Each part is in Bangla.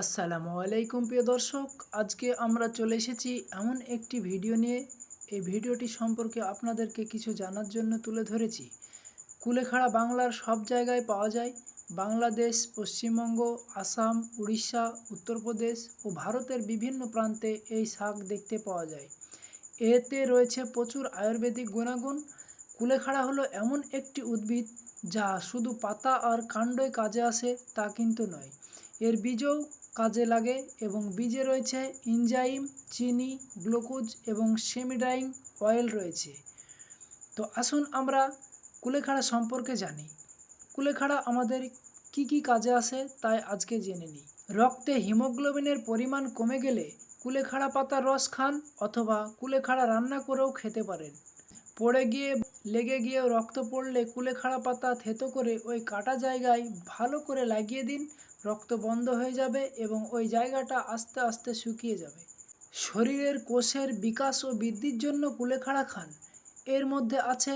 আসসালামু আলাইকুম, প্রিয় দর্শক। আজকে আমরা চলে এসেছি এমন একটি ভিডিও নিয়ে। এই ভিডিওটি সম্পর্কে আপনাদেরকে কিছু জানার জন্য তুলে ধরেছি। কুলেখাড়া বাংলার সব জায়গায় পাওয়া যায়। বাংলাদেশ, পশ্চিমবঙ্গ, আসাম, উড়িষ্যা, উত্তরপ্রদেশ ও ভারতের বিভিন্ন প্রান্তে এই শাক দেখতে পাওয়া যায়। এতে রয়েছে প্রচুর আয়ুর্বেদিক গুণাগুণ। কুলেখাড়া হলো এমন একটি উদ্ভিদ যা শুধু পাতা আর কাণ্ডই কাজে আসে তা কিন্তু নয়। এর বীজও কাজে লাগে এবং বীজে রয়েছে ইনজাইম চিনি, গ্লুকোজ এবং সেমিডাইং অয়েল রয়েছে। তো আসুন আমরা কুলেখাড়া সম্পর্কে জানি। কুলেখাড়া আমাদের কি কি কাজে আসে তাই আজকে জেনে নিই। রক্তে হিমোগ্লোবিনের পরিমাণ কমে গেলে কুলেখাড়া পাতার রস খান অথবা কুলেখাড়া রান্না করেও খেতে পারেন। পড়ে গিয়ে লেগে গিয়েও রক্ত পড়লে কুলেখাড়া পাতা থেতো করে ওই কাটা জায়গায় ভালো করে লাগিয়ে দিন, রক্ত বন্ধ হয়ে যাবে এবং ওই জায়গাটা আস্তে আস্তে শুকিয়ে যাবে। শরীরের কোষের বিকাশ ও বৃদ্ধির জন্য কুলেখাড়া খান। এর মধ্যে আছে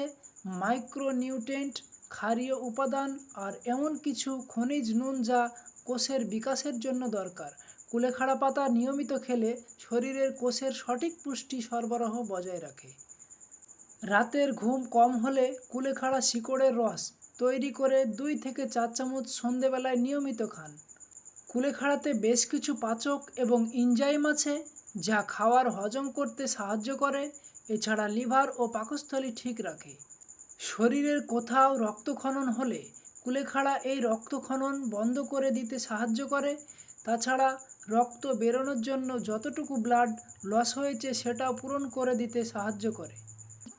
মাইক্রোনিউট্রেন্ট ক্ষারীয় উপাদান আর এমন কিছু খনিজ নুন যা কোষের বিকাশের জন্য দরকার। কুলেখাড়া পাতা নিয়মিত খেলে শরীরের কোষের সঠিক পুষ্টি সরবরাহ বজায় রাখে। রাতের ঘুম কম হলে কুলেখাড়া শিকড়ের রস তৈরি করে দুই থেকে চার চামচ সন্ধেবেলায় নিয়মিত খান। কুলেখাড়াতে বেশ কিছু পাচক এবং ইনজাইম আছে যা খাওয়ার হজম করতে সাহায্য করে, এছাড়া লিভার ও পাকস্থলী ঠিক রাখে। শরীরের কোথাও রক্তক্ষরণ হলে কুলেখাড়া এই রক্তক্ষরণ বন্ধ করে দিতে সাহায্য করে। তাছাড়া রক্ত বেরোনোর জন্য যতটুকু ব্লাড লস হয়েছে সেটাও পূরণ করে দিতে সাহায্য করে।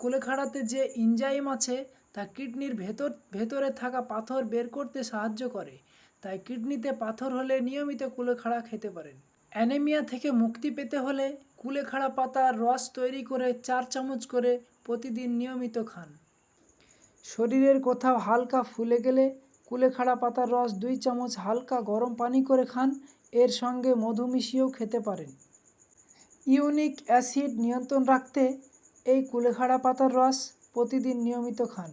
কুলেখাড়াতে যে ইনজাইম আছে, তা কিডনির ভেতর, ভেতরে থাকা পাথর বের করতে সাহায্য করে। তাই কিডনিতে পাথর হলে নিয়মিত কুলেখাড়া খেতে পারেন। অ্যানেমিয়া থেকে মুক্তি পেতে হলে কুলেখাড়া পাতার রস তৈরি করে চার চামচ করে প্রতিদিন নিয়মিত খান। শরীরের কোথাও হালকা ফুলে গেলে কুলেখাড়া পাতার রস দুই চামচ হালকা গরম পানি করে খান, এর সঙ্গে মধু মিশিয়েও খেতে পারেন। ইউনিক অ্যাসিড নিয়ন্ত্রণ রাখতে এই কুলেখাড়া পাতার রস প্রতিদিন নিয়মিত খান।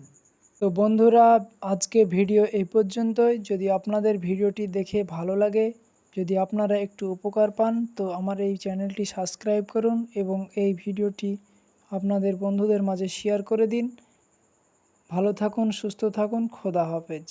তো বন্ধুরা, আজকে ভিডিও এই পর্যন্তই। যদি আপনাদের ভিডিওটি দেখে ভালো লাগে, যদি আপনারা একটু উপকার পান, তো আমার এই চ্যানেলটি সাবস্ক্রাইব করুন এবং এই ভিডিওটি আপনাদের বন্ধুদের মাঝে শেয়ার করে দিন। ভালো থাকুন, সুস্থ থাকুন, খোদা হাফেজ।